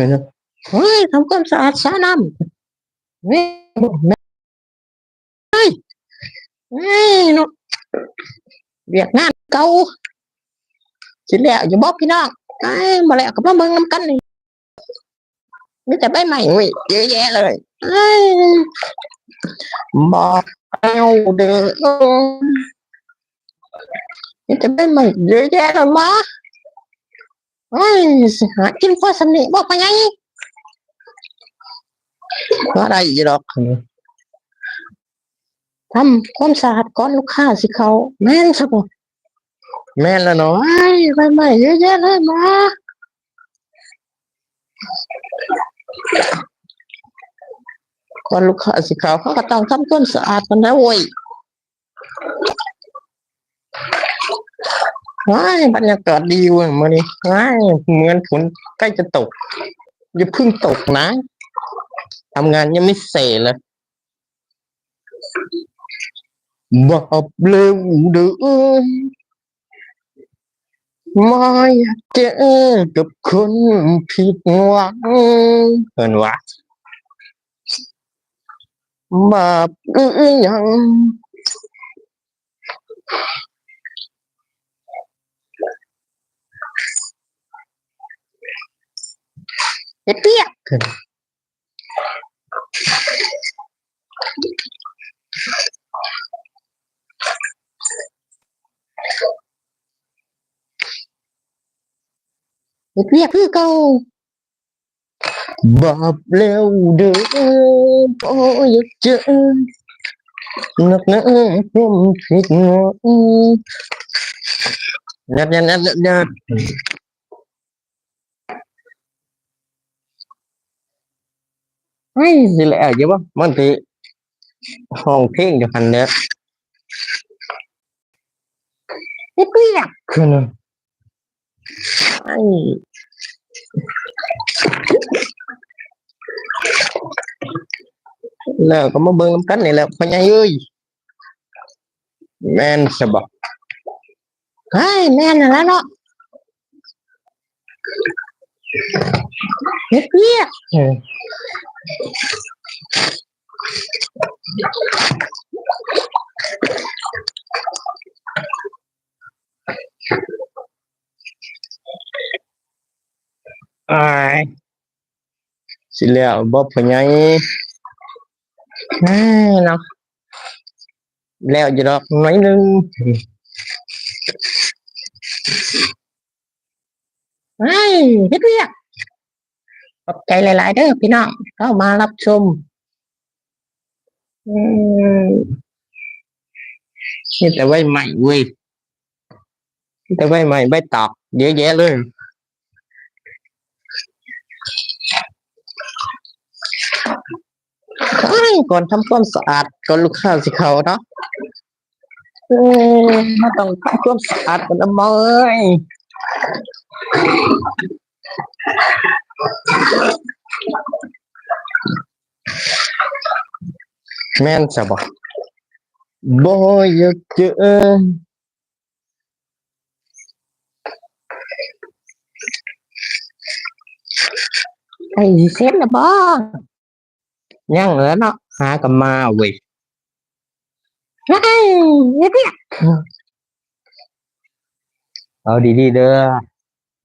ห็นไหมเฮ้ยทำความสะอาดสระน้ำเฮ้ยแม่เฮ้ยเฮ้ยเนาะเวียกงานเก่าสิแล้ วอย่าบอกพี่น้องไอ้ยมาแล้วกับมาเมืองน้ำกันนี่นี่แต่ใบใหม่เว้ยเยอะแยะเลยเอ้ยบอกเอาเด้อนี่แต่ใบใหม่เยอะแยะเลยมาเอ้ยสิหากินพอสำเนีบอกไปไงก็ได้อีดอกทำความสะอาดก่อนลูกค้าสิเขา แม่นสักแม่นแล้วเนาะไอ้ยใบใหม่เยอะแยะเลยมาก่อนลูกค้าสิเขาเขาก็ต้องทำความสะอาดกันนะเว้ย ว้ายบรรยากาศดีเว้ยมานี่ว้ายเหมือนฝนใกล้จะตกอย่าเพิ่งตกนะทำงานยังไม่เสร็จเลยบอกเลยเด้อไม่อยากเจอกับคนผิดหวังเห็นวะบาปอือยัง เฮ็ดเปียกเฮ็ดเปียกคือเก่าบาปแล้วเด้อพออยากเจอ นักหนาผมผิดหวังยัดยัดยัดยัดยัดเฮ้ยสิแหละเยอะปะมันติห้องเพลงอยู่หันเนี่ยเฮ็ดเรียกคือนะไอ้แล้วก็มาเบิ่งนำกันนี่แหละพ่อใหญ่เอ้ยแม่นสบะเฮ้ยแม่นนั่นแหล้วเนาะ เฮ็ดเรียกเอออ้ายสิแล้ วบ่พ่อใหญ่เอ้ยเนาะแล้วอยู่ดอกหน่อยหนึงเฮ้ยเฮ็ดเรียกขอบใจหลาย ๆ เด้อพี่น้องเข้ามารับชมนี่แต่ใบใหม่เว้ยแต่ใบใหม่ใบตอกเยอะแยะเลยก่อนทำความสะอาดก่อนลูกค้าสิเขาเนาะเออมาต้องทำความสะอาดก่อนเอ้ยแม่นจะบอกบ่อยาไอ้ เซ็ตละบ่ยังเหลือเนาะหากับมาเว้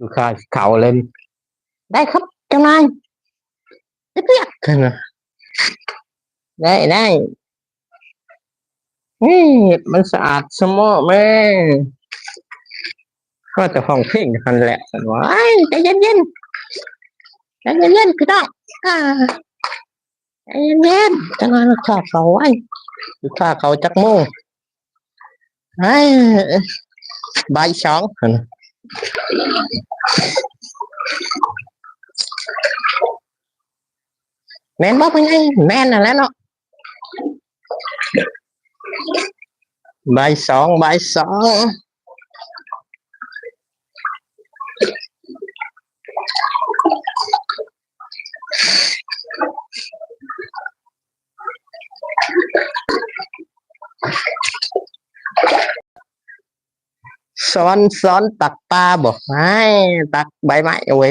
ลูกค้าสิเขาเลย ได้ครับเจ้านายเฮ็ดเรียกนะได้ได้เฮ้ยมันสะอาดสมอแม่ก็จะฟังเพลงกันแหละสันว่าไอ้ยใจเย็นๆใจเย็นๆคือต้องอ่าใจเย็นๆจังหวะลูกค้าเขาไว้ลูกค้าเขาจักโมงไอ้บ่ายสองหั่นน่ะ แม่นบอกเป็นไงแม่นน่ะแหล้วเนาะใบสองใบสอง ซ้อนซ้อนตักปลาบอกไอ้ตักใบไม้เอาไว้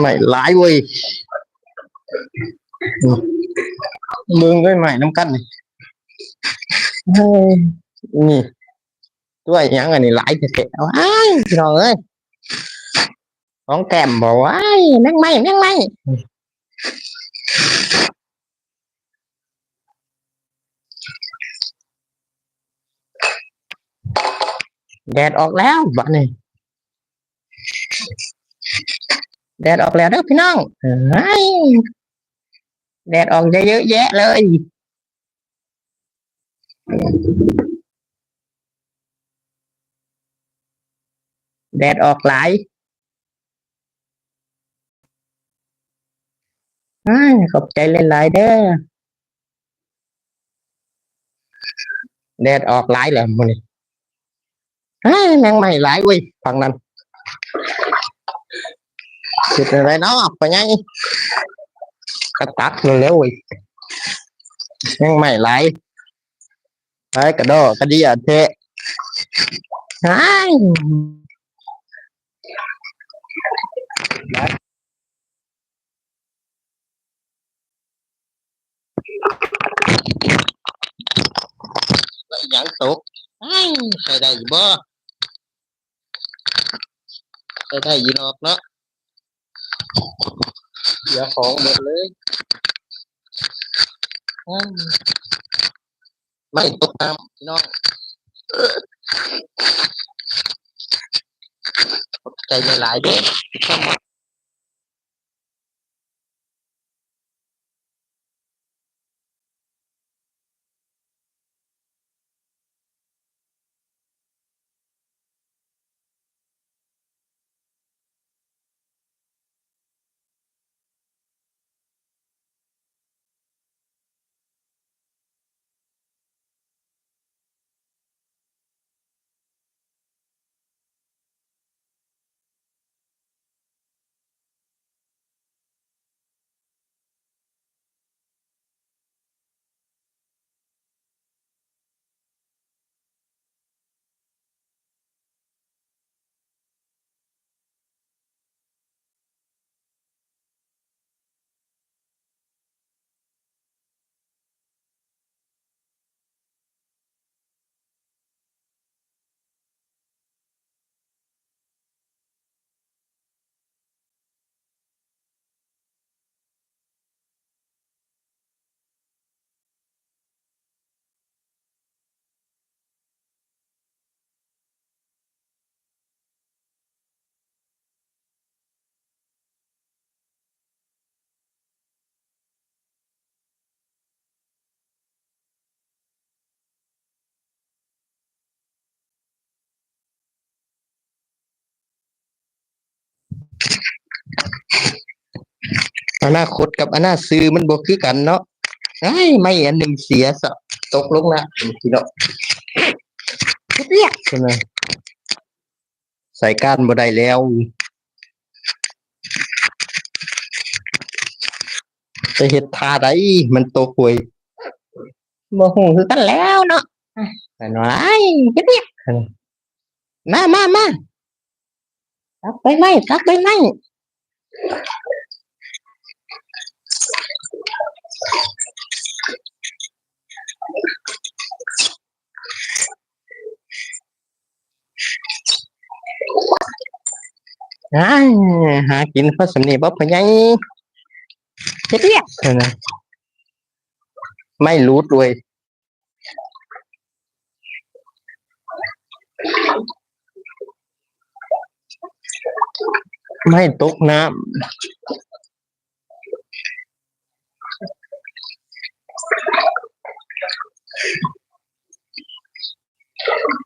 ใหม่หลายเว้ยมึงก็ใหม่น้ำกั้นนี่นี่ด้วยยังไงนี่หลายเจ๋อไอ้น้องเอ้ยของแก้มบอกว่าแม่งไม่แม่งไม่ แดดออกแล้วบ้านี่แดดออกแล้วเด้อพี่น้องแดดออกเยอะแยะเลยแดดออกหลายอขอบใจหลายๆเด้อ แดดออกหลายแล้วมื้อนี้ อ้ายแมงใหม่หลายเว้ยฝั่งนั้นคิดอะไรเนาะไปไงกระตักเร็วๆเว้ยแมงใหม่ห อ้กระโดดกระเดียเทะอ้ายแล้วอีหยังตกอ้ายใส่ได้อยู่บ่ใส่ได้อยีนอกเนาะเสียของหมดเลยอ้ายไม่ตกน้ำพี่น้องขอบใจหลายๆเด้ออนาคตกับอนาซื้อมันบ่คือกันเนาะไอ้ยไม่อันหนึ่งเสียสะตกลงละพี่น้องเรียกใช่ไหมใส่ก้านบ่ได้แล้วจะเฮ็ดท่าใดมันตกหวยบ่ฮู้คือกันแล้วเนาะแต่น้อยเรียกมามามาตักไปไหมตักไปไหม อ่าหากินเพราะสำเนียงบ่พะยังเฮ็ดเรียกเท่านั้นไม่รู้ด้วยไม่ตกน้ำ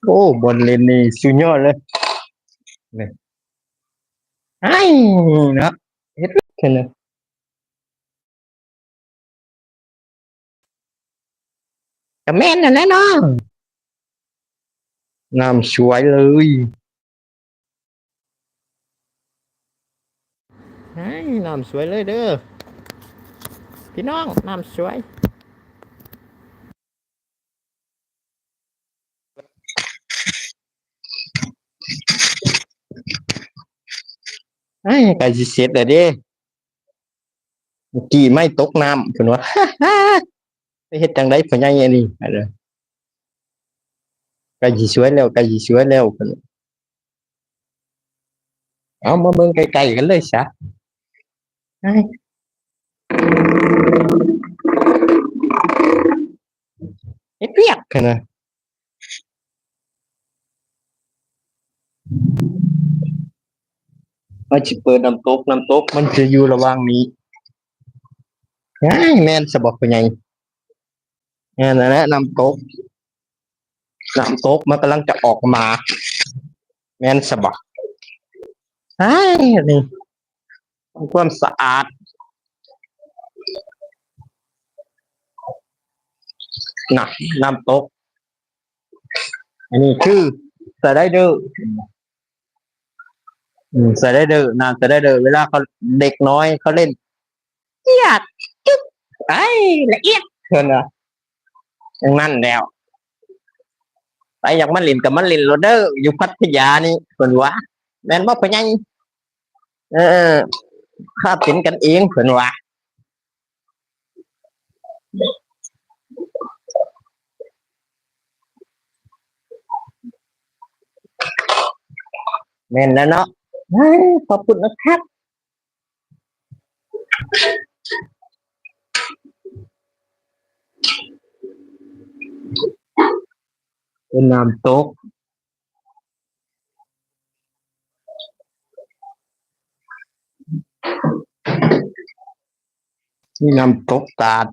โอ้บนเลนนี่สุดยอดเลย ไอ้เนาะเฮ็ดแค่นั้นก็แม่นนั่นแหละเนาะน้ำสวยเลยไอ้น้ำสวยเลยเด้อพี่น้องน้ำสวย ไอ้ไก่สิเสร็จแล้วเด้เมื่อกี้ไม่ตกน้ำเพิ่นว่าไปเฮ็ดจังได๋พ่อใหญ่อันนี้อะเด้อไก่สิสวยแล้วไก่สิสวยแล้วเพิ่นเอามาเบิ่งใกล้ๆกันเลยซะไอ้เฮ็ดเวียกกันนะ ว่าสิเปิดน้ำตกน้ำตก มันจะอยู่ระหว่างนี้ไอ้แม่นสะบอกพ่อใหญ่แม่นนั่นแหละน้ำตกน้ำตกมันกำลังจะออกมา แม่นสะบอกไอ้นี่ความสะอาดน่ะน้ำตก อันนี้คือสไลเดอร์ อืมสไลเดอร์น้ำสไลเดอร์เวลาเขาเด็กน้อยเขาเล่นเจียดจึ๊บไอ้ละเอียดเพิ่นอะอย่างนั้นแล้วไปอยากมันเล่นกับมันเล่นโรเดอร์อยู่พัทยานี่เพิ่นว่าแม่นบ่เพิ่นยังเออข้าเป็นกันเองเพิ่นว่าแม่นแล้วเนาะเฮ้ย ขอบคุณนะครับ เป็นน้ำตกนี่น้ำตกตาด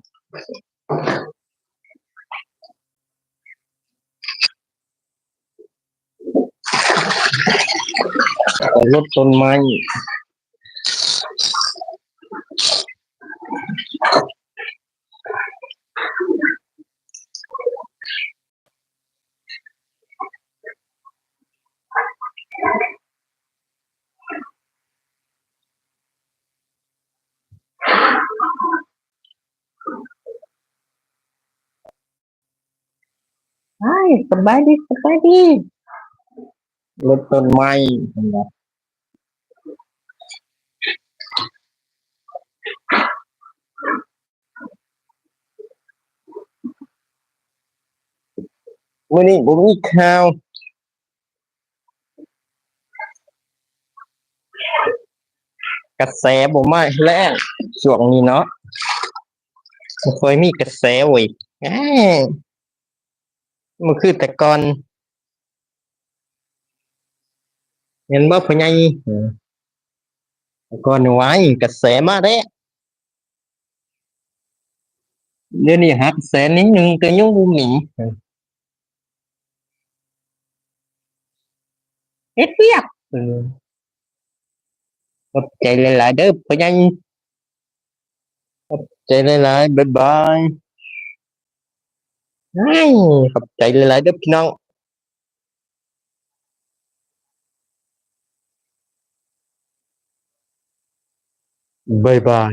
รถต้นไม้ใช่สบายดีสบายดีรถต้นไม้เห็นไห มื่อนี้ผมมีข่าว กระแสบ่มาแรงช่วงนี้เนาะบ่เคยมีกระแสเว้ยมันคือแต่ก่อนเห็นบ่พ่อใหญ่เออแต่ก่อนไว้กระแสมาแล้วเดี๋ยวนี้หากระแสนิดนึงก็ยังบ่มี เออเฮ็ดเวียกเออขอบใจหลายๆเด้อพ่อใหญ่ขอบใจหลายๆบ๊ายบายไอ้ขอบใจหลายๆเด้อพี่น้องบ๊ายบาย